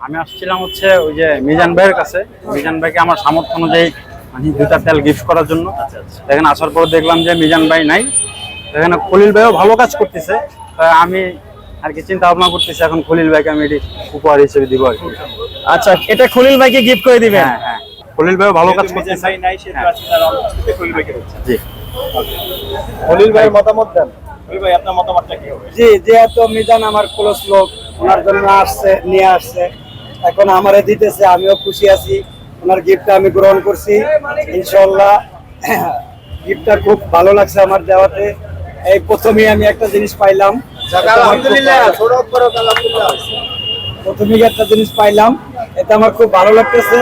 আমি আসছিলাম হচ্ছে ওই যে মিজান ভাইয়ের কাছে। মিজান ভাইকে আমার সামর্থ্য অনুযায়ী মানে দুটা তেল গিফট করার জন্য। এখানে আসার পর দেখলাম যে মিজান ভাই নাই। এখানে খলিল ভাইও ভালো কাজ করতেছে। আমি আর কি চিন্তা ভাবনা করতেছি এখন খলিল ভাইকে আমি এটি উপহার হিসেবে দিব আর কি। আচ্ছা এটা খলিল ভাইকে গিফট করে দিবেন? হ্যাঁ হ্যাঁ। খলিল ভাইও ভালো কাজ করতেছে। হ্যাঁ, জি। খলিল ভাইয়ের মতামত দেন। খলিল ভাই আপনার মতামতটা কি হবে? জি যেহেতু মিজান আমার ক্লোজ লোক ওনার জন্য আসছে নিয়ে আসছে। এখন আমারে দিতেছে আমিও খুশি আছি। ওনার গিফটটা আমি গ্রহণ করছি। ইনশাল্লাহ গিফটটা খুব ভালো লাগছে আমার দেওয়াতে। এই প্রথমেই আমি একটা জিনিস পাইলাম। প্রথমেই একটা জিনিস পাইলাম। এটা আমার খুব ভালো লাগতেছে।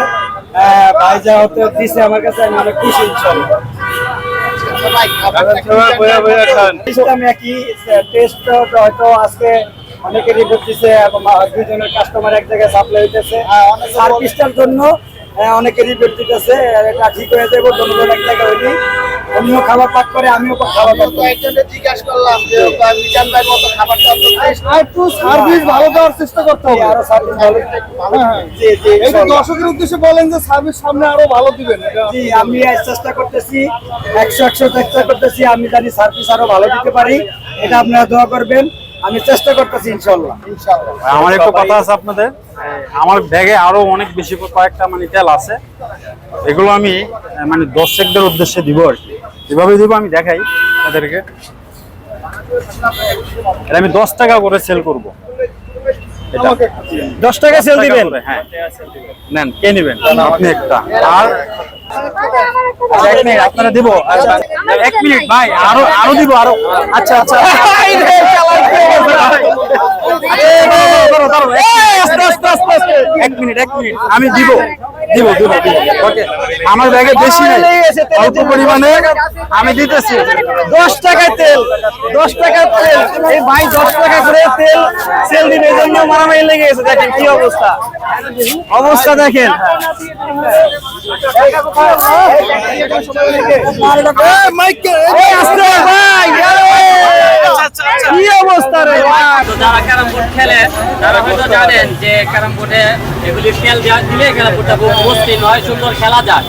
আহ, ভাই যা হতে দিছে আমার কাছে আমি অনেক খুশি ইনশাল্লাহ টেস্ট আমি একই টেস্ট হয়তো আজকে অনেকেরই কাস্টমার এক জায়গায় সাপ্লাই হইতেছে। সার্ভিসটার জন্য আহ, অনেকেরই এটা ঠিক হয়ে যাবে দুজন এক জায়গায় হইনি অন্য খাবার পাক করে আমিও খাবার পাক করি। জিজ্ঞাসা করলাম যে মিজান ভাইয়ের মতো খাবারটা তো। একটু সার্ভিস ভালো দেওয়ার চেষ্টা করতে হবে। আরও সার্ভিস ভালো জি জি। দর্শকের উদ্দেশ্যে বলেন যে সার্ভিস সামনে আরও ভালো দিবেন। জি আমি চেষ্টা করতেছি একশো একশো চেষ্টা করতেছি আমি জানি সার্ভিস আরও ভালো দিতে পারি। এটা আপনারা দোয়া করবেন। আমি চেষ্টা করতেছি ইনশাল্লাহ আমার একটু কথা আছে আপনাদের। আমার ব্যাগে আরও অনেক বেশি কয়েকটা মানে তেল আছে। এগুলো আমি মানে দর্শকদের উদ্দেশ্যে দিব আর কি। কীভাবে দিব আমি দেখাই তাদেরকে। এটা আমি দশ টাকা করে সেল করব। এটা দশ টাকা সেল দিবেন? হ্যাঁ। নেন কে নেবেন? আপনি একটা। আর এক মিনিট আপনারা দিব? আচ্ছা, এক মিনিট ভাই আরও আরও দিব আরও। আচ্ছা আচ্ছা। এক মিনিট এক মিনিট আমি দিব দিব দিব আমার ব্যাগে বেশি নেই অল্প পরিমাণে আমি দিতেছি। দশ টাকায় তেল দশ টাকার তেল। এই ভাই দশ টাকা করে তেল সেল দিবে এই জন্য মারামারি লেগে গেছে। দেখেন কি অবস্থা। অবস্থা দেখেন। এই আস্তে ভাই। কি অবস্থা রে তো যারা ক্যারাম বোর্ড খেলে তারা হয়তো জানেন যে ক্যারাম বোর্ডে এগুলি খেল দেওয়া দিলে ক্যারাম বোর্ডটা খুব মসৃণ হয় সুন্দর খেলা যায়।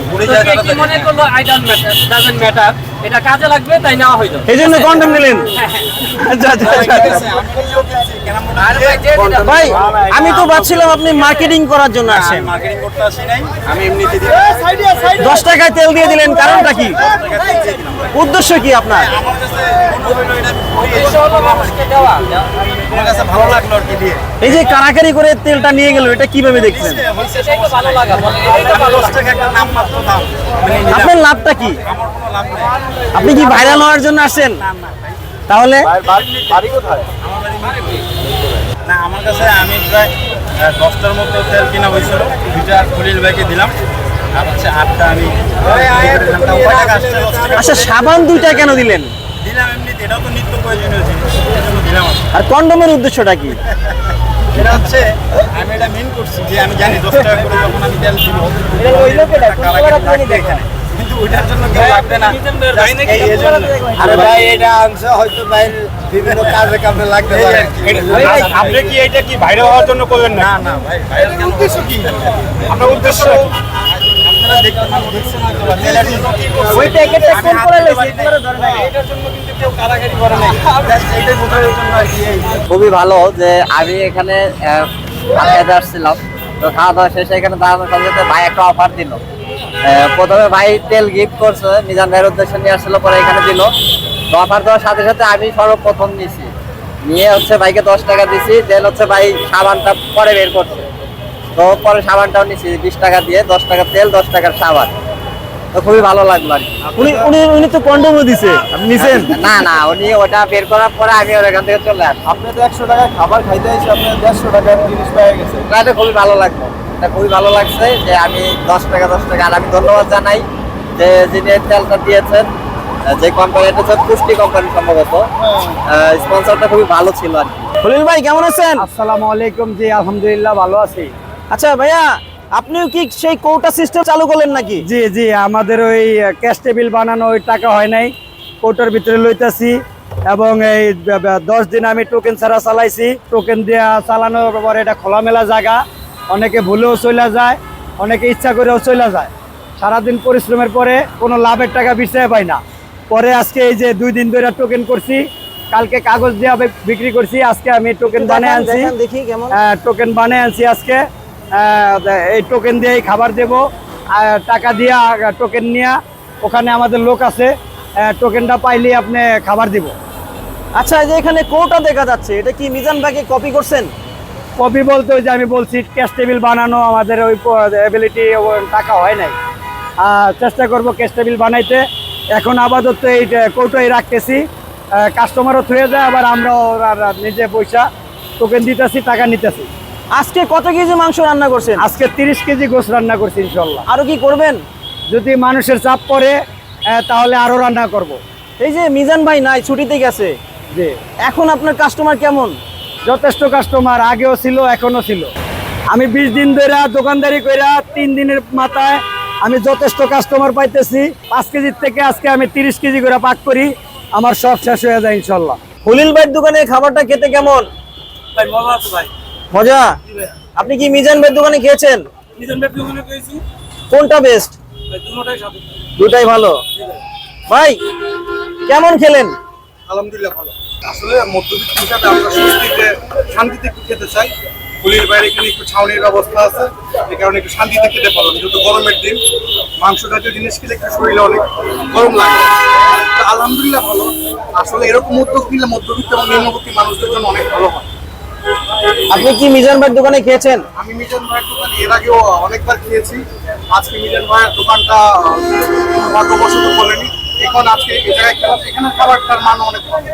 তো কি মনে করল I doesn't matter doesn't matter এটা কাজে লাগবে তাই নেওয়া হইল এই জন্য কন্ডম নিলেন আচ্ছা আচ্ছা আচ্ছা। ভাই যে দিলাম, ভাই আমি তো ভাবছিলাম আপনি মার্কেটিং করার জন্য আসেন। মার্কেটিং করতে আসি নাই আমি এমনিতে দশ টাকায় তেল দিয়ে দিলেন কারণটা কি? উদ্দেশ্য কি আপনার? এই যে কারাকারি করে তেলটা নিয়ে গেল এটা কীভাবে দেখছেন মানে। আপনার লাভটা কি? আমার কোনো লাভ নেই। আপনি কি ভাইরাল হওয়ার জন্য আসেন তাহলে? বাড়ি কোথায়? না আমার কাছে আমি প্রায় দশটার মতো তেল কিনা হয়েছিল। দুইটা খলিল ভাইকে দিলাম। আচ্ছা সাবান দুইটা কেন দিলেন? দিলাম এমনিতে এটাও তো নিত্য প্রয়োজনীয় জিনিস দিলাম আর। কন্ডমের উদ্দেশ্যটা কি? এটা হচ্ছে আমি এটা মেন করছি যে আমি জানি দশ টাকা করে যখন আমি তেল দিব কিন্তু ওইটার জন্য কেউ লাগবে না। Just এই এজন্য। আরে ভাই এটা আনছে হয়তো ভাই বিভিন্ন কাজে কামে লাগতে পারে। আপনি কি এটা কি বাইরে হওয়ার জন্য করবেন না? না ভাই উদ্দেশ্য কি? আপনার উদ্দেশ্য আপনারা দেখতে দেখছেন হয়তো বা তেলের জন্য কি করছে? ওই প্যাকেটটা কোন করে দিয়ে এটার জন্য কিন্তু কেউ কারাগারি করে নাই। Just বোঝানোর জন্য আর কি খুবই ভালো যে আমি এখানে আসছিলাম। তো খাওয়া দাওয়া শেষে এখানে দাঁড়ানোর সাথে ভাই একটা অফার দিল। প্রথমে ভাই তেল গিফট করছে মিজান ভাইয়ের উদ্দেশ্যে নিয়ে আসছিল পরে এখানে দিল। অফার দেওয়ার সাথে সাথে আমি সর্বপ্রথম নিছি। নিয়ে হচ্ছে ভাইকে দশ টাকা দিছি দেন হচ্ছে ভাই সাবানটা পরে বের করছে। তো পরে সাবানটাও নিছি বিশ টাকা দিয়ে দশ টাকা তেল দশ টাকার সাবান। তো খুবই ভালো লাগল আর কি। উনি উনি উনি তো কন্ডমও দিছে আপনি নিছেন? না না উনি ওটা বের করার পরে আমি ওর এখান থেকে চলে আসি। আপনি তো একশো টাকা খাবার খাইতে এসে আপনার দেড়শো টাকার জিনিস পেয়ে গেছে। এটা খুবই ভালো লাগল। এটা খুবই ভালো লাগছে যে আমি দশ টাকা দশ টাকা। আর আমি ধন্যবাদ জানাই যে যিনি তেলটা দিয়েছেন যে কোম্পানি এটা হচ্ছে পুষ্টি কোম্পানি সম্ভবত। স্পন্সরটা খুবই ভালো ছিল আর কি। খলিল ভাই কেমন আছেন? আসসালামু আলাইকুম জি আলহামদুলিল্লাহ ভালো আছি। আচ্ছা ভাইয়া আপনিও কি সেই কোটা সিস্টেম চালু করলেন নাকি? জি জি আমাদের ওই ক্যাশ টেবিল বানানো ওই টাকা হয় নাই। কোটার ভিতরে লইতাছি এবং এই দশ দিন আমি টোকেন ছাড়া চালাইছি। টোকেন দেওয়া চালানোর পরে এটা খোলামেলা জায়গা। অনেকে ভুলেও চলে যায় অনেকে ইচ্ছা করেও চলে যায়। সারাদিন পরিশ্রমের পরে কোনো লাভের টাকা বিষয়ে পাই না। পরে আজকে এই যে দুই দিন ধরে টোকেন করছি কালকে কাগজ দিয়ে বিক্রি করছি আজকে আমি টোকেন বানিয়ে আনছি। দেখি টোকেন বানিয়ে আনছি আজকে। এই টোকেন দিয়েই খাবার দেব। টাকা দিয়ে টোকেন নিয়ে ওখানে আমাদের লোক আছে। টোকেনটা পাইলে আপনি খাবার দিব। আচ্ছা এই যে এখানে কোটা দেখা যাচ্ছে এটা কি মিজান ভাইকে কপি করছেন? কপি বলতে ওই যে আমি বলছি ক্যাশ টেবিল বানানো আমাদের ওই অ্যাবিলিটি টাকা হয় নাই। আর চেষ্টা করব ক্যাশ টেবিল বানাইতে। এখন আপাতত এই কৌটোই রাখতেছি। কাস্টমারও থুয়ে যায় আবার আমরাও নিজে পয়সা টোকেন দিতেছি টাকা নিতেছি। আজকে কত কেজি মাংস রান্না করছেন? আজকে তিরিশ কেজি গোস রান্না করছি ইনশাল্লাহ আরও কি করবেন? যদি মানুষের চাপ পড়ে তাহলে আরও রান্না করব। এই যে মিজান ভাই নাই ছুটিতে গেছে। জি। এখন আপনার কাস্টমার কেমন? যথেষ্ট কাস্টমার আগেও ছিল এখনও ছিল। আমি বিশ দিন ধরে দোকানদারি কইরা তিন দিনের মাথায় আমি যথেষ্ট কাস্টমার পাইতেছি। পাঁচ কেজির থেকে আজকে আমি তিরিশ কেজি করে পাক করি। আমার সব শেষ হয়ে যায় ইনশাল্লাহ। হলিল ভাইয়ের দোকানে খাবারটা খেতে কেমন? মজা আছে ভাই। মজা? আপনি কি মিজান ভাইয়ের দোকানে খেয়েছেন? কোনটা বেস্ট ভাই দুটোটাই সাথে দুটাই ভালো। ভাই কেমন খেলেন? আলহামদুলিল্লাহ ভালো। আসলে মধ্যবিত্ত হিসাবে আমরা স্বস্তিতে শান্তিতে একটু খেতে চাই। পুলির বাইরে এখানে একটু ছাউনির ব্যবস্থা আছে। এ কারণে একটু শান্তিতে খেতে পারলাম যেহেতু গরমের দিন। মাংস জাতীয় জিনিস খেলে একটু শরীরে অনেক গরম লাগে। আলহামদুলিল্লাহ ভালো। আসলে এরকম উদ্যোগ নিলে মধ্যবিত্ত এবং নিম্নবর্তী মানুষদের জন্য অনেক ভালো হয়। আপনি কি মিজান ভাইয়ের দোকানে খেয়েছেন? আমি মিজান ভাইয়ের দোকানে এর আগেও অনেকবার খেয়েছি। আজকে মিজান ভাইয়ের দোকানটা ভাগ্যবশত বলেনি এখন আজকে এই জায়গায় খেলাম এখানে খাবারটার মান অনেক ভালো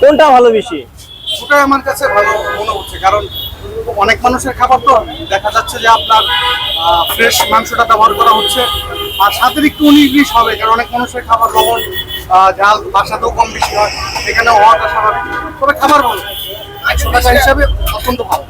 কোনটা ভালো বেশি? ওটাই আমার কাছে ভালো মনে হচ্ছে কারণ অনেক মানুষের খাবার তো দেখা যাচ্ছে যে আপনার ফ্রেশ মাংসটা ব্যবহার করা হচ্ছে। আর সাথে একটু উনিশ হবে কারণ অনেক মানুষের খাবার লবণ ঝাল বাসাতেও কম বেশি হয়। এখানে হওয়াটা স্বাভাবিক। তবে খাবার ভালো। একশো টাকা হিসাবে অত্যন্ত ভালো।